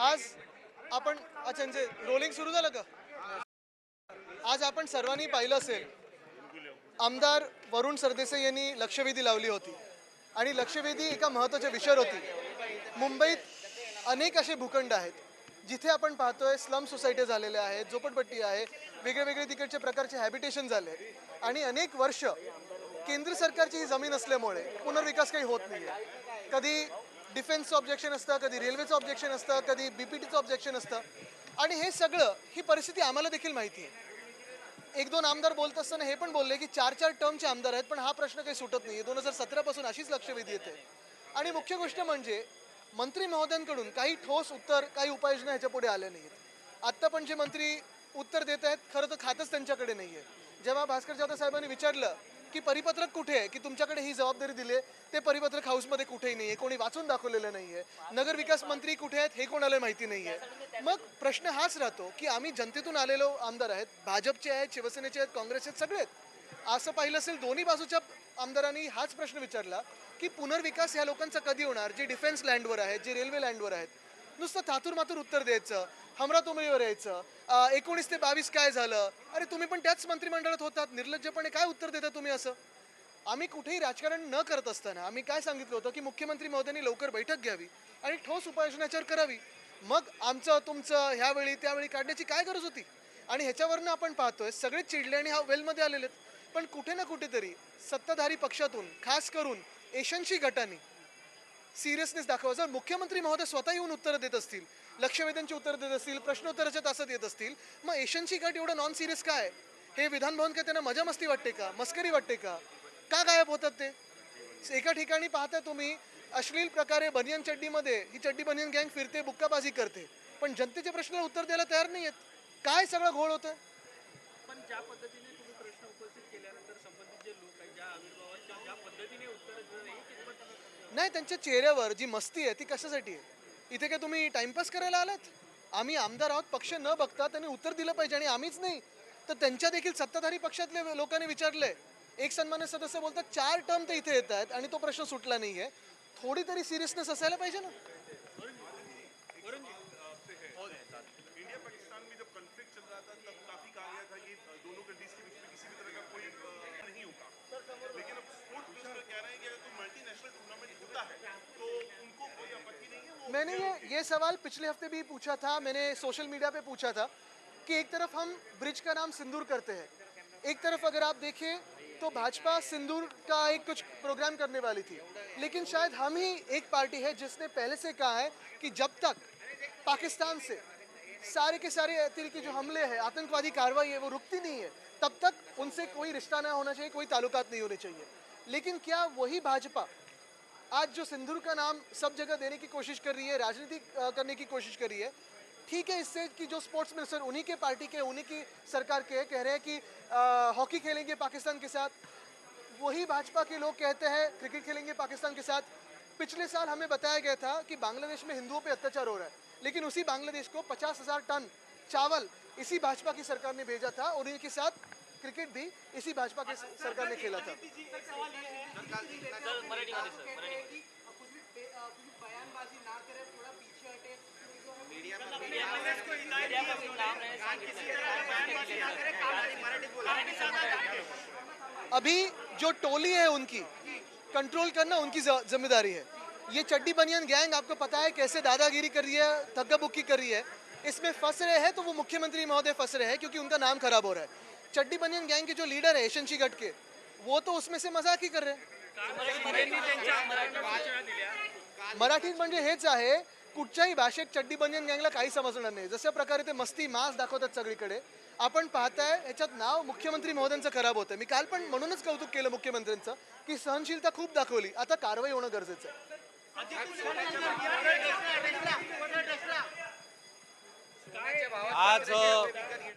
आज आपण अच्छा म्हणजे रोलिंग सुरू झालं का? आज आपण सर्वांनी पाहिलं असेल आमदार वरुण सरदेसाई यांनी लक्षवेधी लावली होती. आणि लक्षवेधी एका महत्त्वाच्या विषयावर होती. मुंबईत अनेक असे भूखंड आहेत. जिथे आपण पाहतोय स्लम सोसायटी झालेल्या आहेत झोपडपट्टी आहे वेगळे वेगळे तिकडचे प्रकारचे हॅबिटेशन झाले. आणि अनेक वर्ष केंद्र सरकारची ही जमीन असल्यामुळे पुनर्विकास काही होत नाही कधी डिफेन्सचं ऑब्जेक्शन असतं कधी रेल्वेचं ऑब्जेक्शन असतं कधी बीपीटीचं ऑब्जेक्शन असतं. आणि हे सगळं ही परिस्थिती आम्हाला देखील माहिती आहे. एक दोन आमदार बोलत असताना हे पण बोलले की चार चार टर्मचे आमदार आहेत पण हा प्रश्न काही सुटत नाही दोन हजार सतरापासून अशीच लक्षवेधी येते. आणि मुख्य गोष्ट म्हणजे मंत्री महोदयांकडून काही ठोस उत्तर काही उपाययोजना ह्याच्या पुढे आल्या नाहीत आत्ता पण जे मंत्री उत्तर देत आहेत खरं तर खातच त्यांच्याकडे नाही आहे जेव्हा भास्कर जाधव साहेबांनी विचारलं की परिपत्रक कुठे आहे? की तुमच्याकडे ही जबाबदारी दिली आहे ते परिपत्रक हाऊसमध्ये कुठेही नाही आहे कोणी वाचून दाखवलेलं नाही आहे नगर विकास मंत्री कुठे आहेत हे कोणाला माहिती नाही आहे मग प्रश्न हाच राहतो की आम्ही जनतेतून आलेलो आमदार आहेत भाजपचे आहेत शिवसेनेचे आहेत काँग्रेसचे आहेत सगळे आहेत. असं पाहिलं असेल दोन्ही बाजूच्या आमदारांनी हाच प्रश्न विचारला की पुनर्विकास ह्या लोकांचा कधी होणार? जे डिफेन्स लँडवर आहेत जे रेल्वे लँडवर आहेत नुसतं थातूर मातूर उत्तर द्यायचं हमरातुमरीवर यायचं. एकोणीस ते बावीस काय झालं? अरे तुम्ही पण त्याच मंत्रिमंडळात होतात. निर्लज्जपणे काय उत्तर देता तुम्ही असं? आम्ही कुठेही राजकारण न करत असताना आम्ही काय सांगितलं होतं की मुख्यमंत्री महोदयांनी लवकर बैठक घ्यावी आणि ठोस उपाययोजना याच्यावर करावी. मग आमचं तुमचं ह्यावेळी त्यावेळी काढण्याची काय गरज होती? आणि ह्याच्यावरनं आपण पाहतोय सगळेच चिडले आणि हा वेलमध्ये आलेले आहेत पण कुठे ना कुठेतरी सत्ताधारी पक्षातून खास करून एशनशी गटांनी सिरियसनेस दाखवा. जर मुख्यमंत्री महोदय स्वतः येऊन उत्तरं देत असतील लक्षवेधांची उत्तरं देत असतील प्रश्नोत्तराच्या तासात येत असतील मग एशियनची गट एवढं नॉन सिरियस काय? हे विधान भवन काय त्यांना मजा मस्ती वाटते का? मस्करी वाटते का? का गायब होतात ते? एका ठिकाणी पाहता तुम्ही अश्लील प्रकारे बनियन चड्डीमध्ये ही चड्डी बनियन गँग फिरते बुक्काबाजी करते. पण जनतेच्या प्रश्नाला उत्तर द्यायला तयार नाही आहेत काय सगळं घोळ होतं पण ज्या पद्धतीने तुम्ही प्रश्न उपस्थित केल्यानंतर संबंधित जे लोक आहेत ज्या आविर्भावात त्या ज्या पद्धतीने उत्तर देत नाही कितपत नाही त्यांच्या चेहऱ्यावर जी मस्ती आहे ती कशासाठी आहे? इथे काय तुम्ही टाइमपास करायला आलात? आम्ही आमदार आहोत पक्ष न बघता त्यांनी उत्तर दिलं पाहिजे आणि आम्हीच नाही. तर त्यांच्या देखील सत्ताधारी पक्षातले लोकांनी विचारलंय एक सन्मान्य सदस्य बोलतात चार टर्म ते इथे येत आहेत आणि तो प्रश्न सुटला नाहीये. थोडी तरी सिरियसनेस असायला पाहिजे ना. इंडिया पाकिस्तान में जब चल रहा था तब काफी कहा गया था कि दोनों कंट्रीज के बीच में किसी भी मैंने ये ये सवाल पिछले हफ़्ते भी पूछा था, मैंने सोशल मीडिया पे पूछा था कि एक तरफ़ हम ब्रिज का नाम सिंदूर करते हैं, एक तरफ़ अगर आप देखें तो भाजपा सिंदूर का एक कुछ प्रोग्राम करने वाली थी, लेकिन शायद हम ही एक पार्टी है जिसने पहले से कहा है कि जब तक पाकिस्तान से सारे के सारे तरीके जो हमले हैं, आतंकवादी कार्रवाई है, वो रुकती नहीं है, तब तक उनसे कोई रिश्ता ना होना चाहिए, कोई ताल्लुकात नहीं होने चाहिए। लेकिन क्या वही भाजपा आज जो सिंदूर का नाम सब जगह देने की कोशिश कर रही है, राजनीति करने की कोशिश कर रही है, ठीक है, इससे कि जो स्पोर्ट्स मिनिस्टर उन्हीं के पार्टी के उन्हीं की सरकार के कह रहे हैं कि हॉकी खेलेंगे पाकिस्तान के साथ। वही भाजपा के लोग कहते हैं क्रिकेट खेलेंगे पाकिस्तान के साथ। पिछले साल हमें बताया गया था कि बांग्लादेश में हिंदुओं पर अत्याचार हो रहा है, लेकिन उसी बांग्लादेश को पचास हज़ार टन चावल इसी भाजपा की सरकार ने भेजा था और इनके साथ क्रिकेट भी इसी भाजपा की सरकार ने खेला था। अभी जो टोली है उनकी कंट्रोल करना उनकी ज़िम्मेदारी है। ये चड्डी बनियन गैंग आपको पता है कैसे दादागिरी कर रही है थग्गा बुक्की कर रही है। इसमें फंस रहे हैं तो वो मुख्यमंत्री महोदय फंस रहे हैं क्योंकि उनका नाम खराब हो रहा है। चड्डी बनियन गैंग के जो लीडर है एशन शिगट के वो तो उसमें से मजाक ही कर रहे हैं। मराठीत म्हणजे हेच आहे कुठच्याही भाषेत चड्डी बनियन गँगला काही समजणार नाही. जशा प्रकारे ते मस्ती मास दाखवतात सगळीकडे आपण पाहताय याच्यात नाव मुख्यमंत्री महोदयांचं खराब होतं. मी काल पण म्हणूनच कौतुक केलं मुख्यमंत्र्यांचं की सहनशीलता खूप दाखवली. आता कारवाई होणं गरजेचं आहे. आज